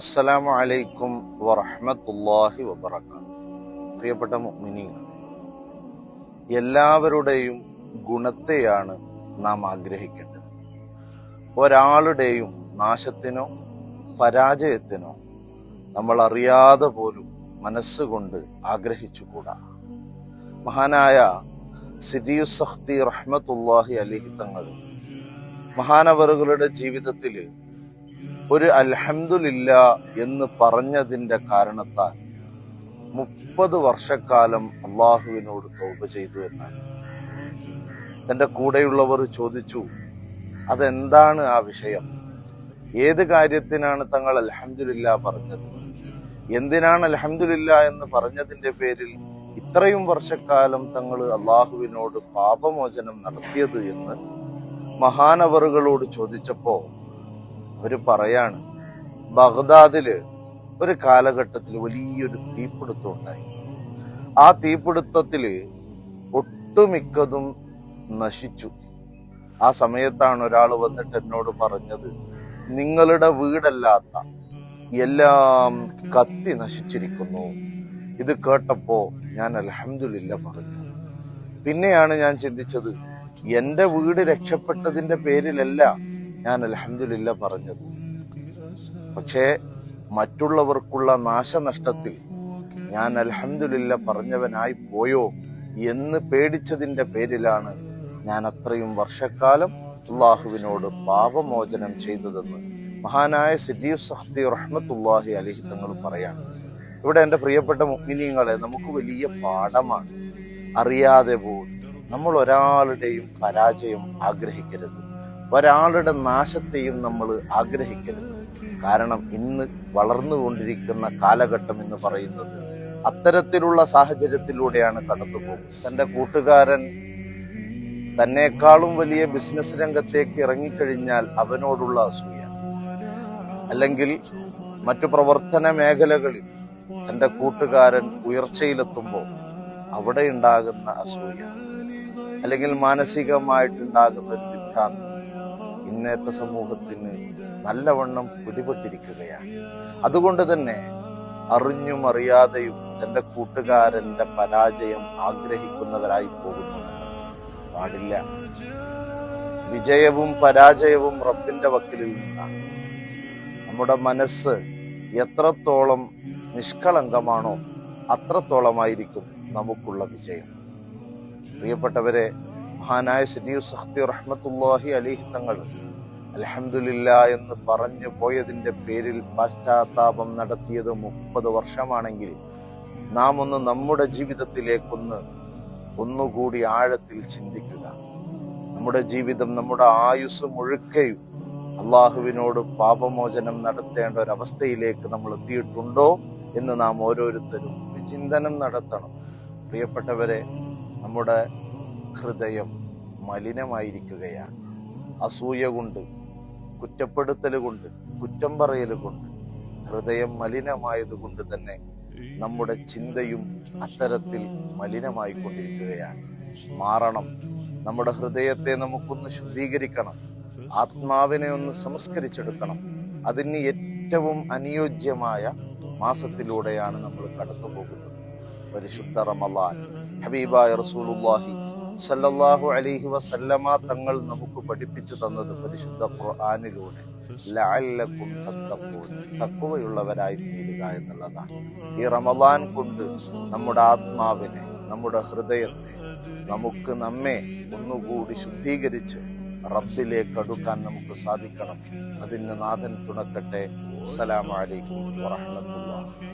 അസ്സലാമു അലൈക്കും വറഹ്മത്തുള്ളാഹി വബറകാത്ത് പ്രിയപ്പെട്ട മുഅ്മിനീങ്ങൾ എല്ലാവരുടെയും ഗുണത്തെയാണ് നാം ആഗ്രഹിക്കേണ്ടത്. ഒരാളുടെയും നാശത്തിനോ പരാജയത്തിനോ നമ്മൾ അറിയാതെ പോലും മനസ്സുകൊണ്ട് ആഗ്രഹിച്ചുകൂടാ. മഹാനായ സിദിയുസഖ്തി റഹ്മത്തുല്ലാഹി അലിഹി തങ്ങൾ മഹാനവറുകളുടെ ജീവിതത്തിൽ ഒരു അൽഹംദുലില്ല എന്ന് പറഞ്ഞതിന്റെ കാരണത്താൽ മുപ്പത് വർഷക്കാലം അള്ളാഹുവിനോട് തോപ ചെയ്തു എന്നാണ്. തന്റെ കൂടെയുള്ളവർ ചോദിച്ചു അതെന്താണ് ആ വിഷയം? ഏത് കാര്യത്തിനാണ് തങ്ങൾ അൽഹംദുലില്ല പറഞ്ഞത്? എന്തിനാണ് അൽഹംദുലില്ല എന്ന് പറഞ്ഞതിന്റെ പേരിൽ ഇത്രയും വർഷക്കാലം തങ്ങൾ അള്ളാഹുവിനോട് പാപമോചനം നടത്തിയത്? എന്ന് മഹാനവറുകളോട് ചോദിച്ചപ്പോ അവർ പറയാണ്. ബഗ്ദാദിൽ ഒരു കാലഘട്ടത്തിൽ വലിയൊരു തീപിടുത്തം ഉണ്ടായി. ആ തീപിടുത്തത്തിൽ ഒട്ടുമിക്കതും നശിച്ചു. ആ സമയത്താണ് ഒരാൾ വന്നിട്ട് എന്നോട് പറഞ്ഞത് നിങ്ങളുടെ വീടല്ലാത്ത എല്ലാം കത്തി നശിച്ചിരിക്കുന്നു. ഇത് കേട്ടപ്പോ ഞാൻ അലഹമില്ല പറഞ്ഞു. പിന്നെയാണ് ഞാൻ ചിന്തിച്ചത് എന്റെ വീട് രക്ഷപ്പെട്ടതിന്റെ പേരിലല്ല ഞാൻ അലഹമില്ല പറഞ്ഞത്. പക്ഷേ മറ്റുള്ളവർക്കുള്ള നാശനഷ്ടത്തിൽ ഞാൻ അലഹമില്ല പറഞ്ഞവനായി പോയോ എന്ന് പേടിച്ചതിന്റെ പേരിലാണ് ഞാൻ അത്രയും വർഷക്കാലം അള്ളാഹുവിനോട് പാപമോചനം ചെയ്തതെന്ന് മഹാനായ സിദ്ദീഖ് സഹദി റഹ്മത്തുല്ലാഹി അലഹി തങ്ങൾ പറയാണ്. ഇവിടെ എന്റെ പ്രിയപ്പെട്ട മുഗ്മിനീങ്ങളെ നമുക്ക് വലിയ പാഠമാണ്. അറിയാതെ പോലും നമ്മൾ ഒരാളുടെയും പരാജയം ആഗ്രഹിക്കരുത്. ഒരാളുടെ നാശത്തെയും നമ്മൾ ആഗ്രഹിക്കരുത്. കാരണം ഇന്ന് വളർന്നുകൊണ്ടിരിക്കുന്ന കാലഘട്ടം എന്ന് പറയുന്നത് അത്തരത്തിലുള്ള സാഹചര്യത്തിലൂടെയാണ് കടന്നുപോകുന്നത്. തന്റെ കൂട്ടുകാരൻ തന്നെക്കാളും വലിയ ബിസിനസ് രംഗത്തേക്ക് ഇറങ്ങിക്കഴിഞ്ഞാൽ അവനോടുള്ള അസൂയ. അല്ലെങ്കിൽ മറ്റു പ്രവർത്തന മേഖലകളിൽ തന്റെ കൂട്ടുകാരൻ ഉയർച്ചയിലെത്തുമ്പോൾ അവിടെ ഉണ്ടാകുന്ന അസൂയ. അല്ലെങ്കിൽ മാനസികമായിട്ടുണ്ടാകുന്ന ഒരു വിഭ്രാന്തി. ഇന്നത്തെ സമൂഹത്തിന് നല്ലവണ്ണം പിടിപെട്ടിരിക്കുകയാണ്. അതുകൊണ്ട് തന്നെ അറിഞ്ഞും അറിയാതെയും തന്റെ കൂട്ടുകാരന്റെ പരാജയം ആഗ്രഹിക്കുന്നവരായി പോകുന്നു പാടില്ല. വിജയവും പരാജയവും റബ്ബിന്റെ വക്കിലിൽ നിന്നാണ്. നമ്മുടെ മനസ്സ് എത്രത്തോളം നിഷ്കളങ്കമാണോ അത്രത്തോളമായിരിക്കും നമുക്കുള്ള വിജയം. പ്രിയപ്പെട്ടവരെ മഹാനായ സിദിയു സഹ്തി റഹ്മത്തുല്ലാഹി അലിഹി തങ്ങൾ അലഹമില്ല എന്ന് പറഞ്ഞു പോയതിന്റെ പേരിൽ പശ്ചാത്താപം നടത്തിയത് മുപ്പത് വർഷമാണെങ്കിൽ നാം ഒന്ന് നമ്മുടെ ജീവിതത്തിലേക്കൊന്ന് ഒന്നുകൂടി ആഴത്തിൽ ചിന്തിക്കുക. നമ്മുടെ ജീവിതം നമ്മുടെ ആയുസ് മുഴുക്കയും അള്ളാഹുവിനോട് പാപമോചനം നടത്തേണ്ട ഒരവസ്ഥയിലേക്ക് നമ്മൾ എത്തിയിട്ടുണ്ടോ എന്ന് നാം ഓരോരുത്തരും വിചിന്തനം നടത്തണം. പ്രിയപ്പെട്ടവരെ നമ്മുടെ ഹൃദയം മലിനമായിരിക്കുകയാണ്. അസൂയ കൊണ്ട് കുറ്റപ്പെടുത്തൽ കൊണ്ട് കുറ്റം പറയൽ കൊണ്ട് ഹൃദയം മലിനമായത് കൊണ്ട് തന്നെ നമ്മുടെ ചിന്തയും അത്തരത്തിൽ മലിനമായി കൊണ്ടിരിക്കുകയാണ് മാറണം. നമ്മുടെ ഹൃദയത്തെ നമുക്കൊന്ന് ശുദ്ധീകരിക്കണം. ആത്മാവിനെ ഒന്ന് സംസ്കരിച്ചെടുക്കണം. അതിന് ഏറ്റവും അനുയോജ്യമായ മാസത്തിലൂടെയാണ് നമ്മൾ കടന്നു പോകുന്നത് പരിശുദ്ധ റമലാൻ ഹബീബായ റസൂലുല്ലാഹി സല്ലല്ലാഹു അലൈഹി വസല്ലമ തങ്ങൾ നമുക്ക് പഠിപ്പിച്ചു തന്നത് പരിശുദ്ധ ഖുർആാനിലൂടെ. ലഅല്ലക്കും തത്തഖൂൻ. തഖ്വയുള്ളവരായി തീരുക എന്നുള്ളതാണ്. ഈ റമദാൻ കൊണ്ട് നമ്മുടെ ആത്മാവിനെ നമ്മുടെ ഹൃദയത്തെ നമുക്ക് നമ്മെ ഒന്നുകൂടി ശുദ്ധീകരിച്ച് റബ്ബിലേക്ക് അടുക്കാൻ നമുക്ക് സാധിക്കണം. അതിന് നാഥൻ തുണക്കട്ടെ. അസ്സലാമു അലൈക്കും വറഹ്മത്തുള്ളാഹി.